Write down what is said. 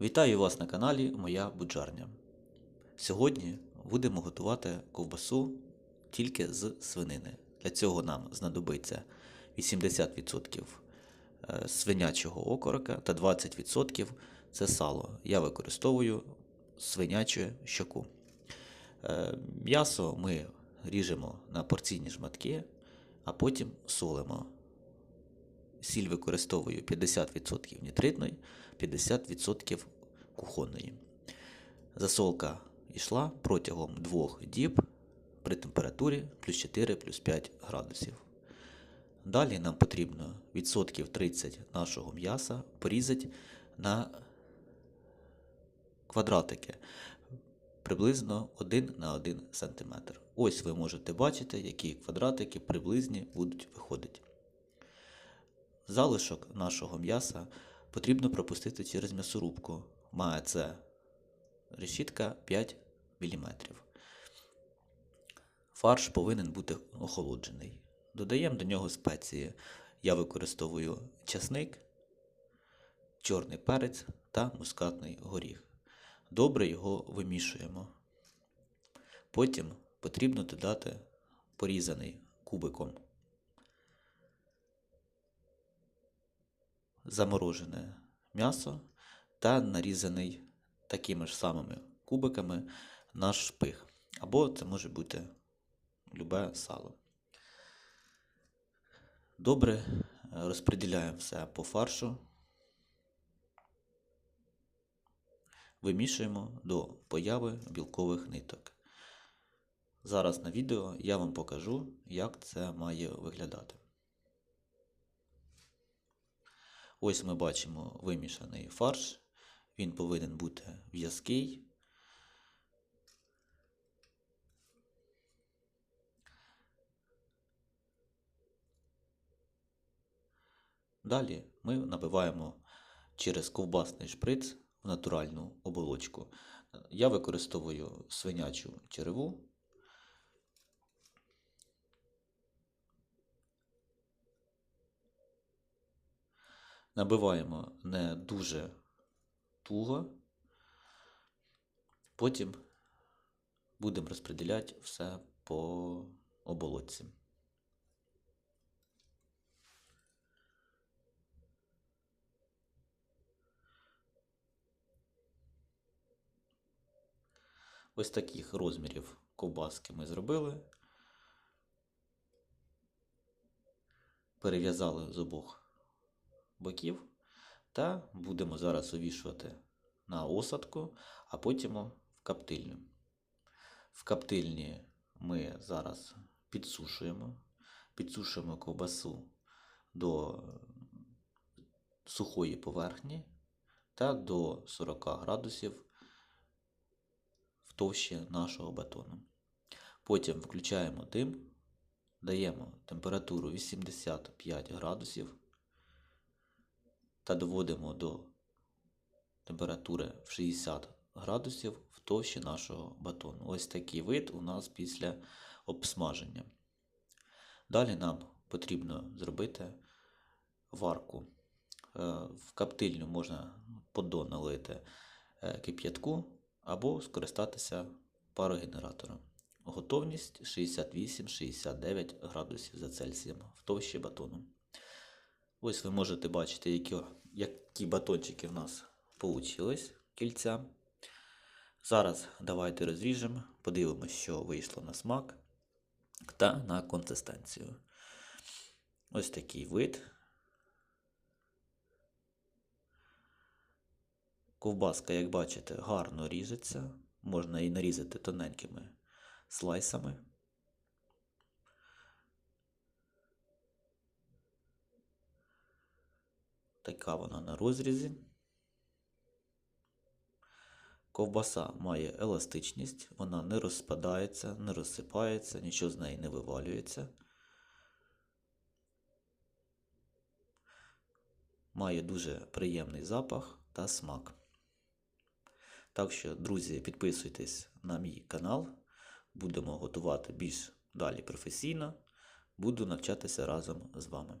Вітаю вас на каналі Моя Буджарня. Сьогодні будемо готувати ковбасу тільки з свинини. Для цього нам знадобиться 80% е, свинячого окорока та 20% це сало. Я використовую свинячу щоку. Е, М'ясо ми ріжемо на порційні шматки, а потім солимо. Сіль використовую 50% нітритної, 50% кухонної. Засолка йшла протягом двох діб при температурі плюс 4 плюс 5 градусів. Далі нам потрібно відсотків 30 нашого м'яса порізати на квадратики приблизно 1 на 1 см. Ось ви можете бачити, які квадратики приблизні будуть виходити. Залишок нашого м'яса потрібно пропустити через м'ясорубку. Має це решітка 5 мм. Фарш повинен бути охолоджений. Додаємо до нього спеції. Я використовую часник, чорний перець та мускатний горіх. Добре його вимішуємо. Потім потрібно додати порізаний кубиком заморожене м'ясо та нарізаний такими ж самими кубиками наш шпих. Або це може бути любе сало. Добре розподіляємо все по фаршу. Вимішуємо до появи білкових ниток. Зараз на відео я вам покажу, як це має виглядати. Ось ми бачимо вимішаний фарш. Він повинен бути в'язкий. Далі ми набиваємо через ковбасний шприц в натуральну оболочку. Я використовую свинячу череву. Набиваємо не дуже туго, потім будемо розподіляти все по оболочці. Ось таких розмірів ковбаски ми зробили. Перев'язали з обох боків та будемо зараз увішувати на осадку, а потім в каптильню. В каптильні ми зараз підсушуємо, підсушуємо ковбасу до сухої поверхні та до 40 градусів в товщі нашого батону. Потім включаємо дим, даємо температуру 85 градусів та доводимо до температури в 60 градусів в товщі нашого батону. Ось такий вид у нас після обсмаження. Далі нам потрібно зробити варку. Е, В каптильню можна поддон налити е, кип'ятку або скористатися парогенератором. Готовність 68-69 градусів за Цельсієм в товщі батону. Ось ви можете бачити, які, які батончики в нас вийшли кільця. Зараз давайте розріжемо, подивимося, що вийшло на смак та на консистенцію. Ось такий вид. Ковбаска, як бачите, гарно ріжеться. Можна її нарізати тоненькими слайсами. Така вона на розрізі. Ковбаса має еластичність, вона не розпадається, не розсипається, нічого з неї не вивалюється. Має дуже приємний запах та смак. Так що, друзі, підписуйтесь на мій канал. Будемо готувати більш далі професійно. Буду навчатися разом з вами.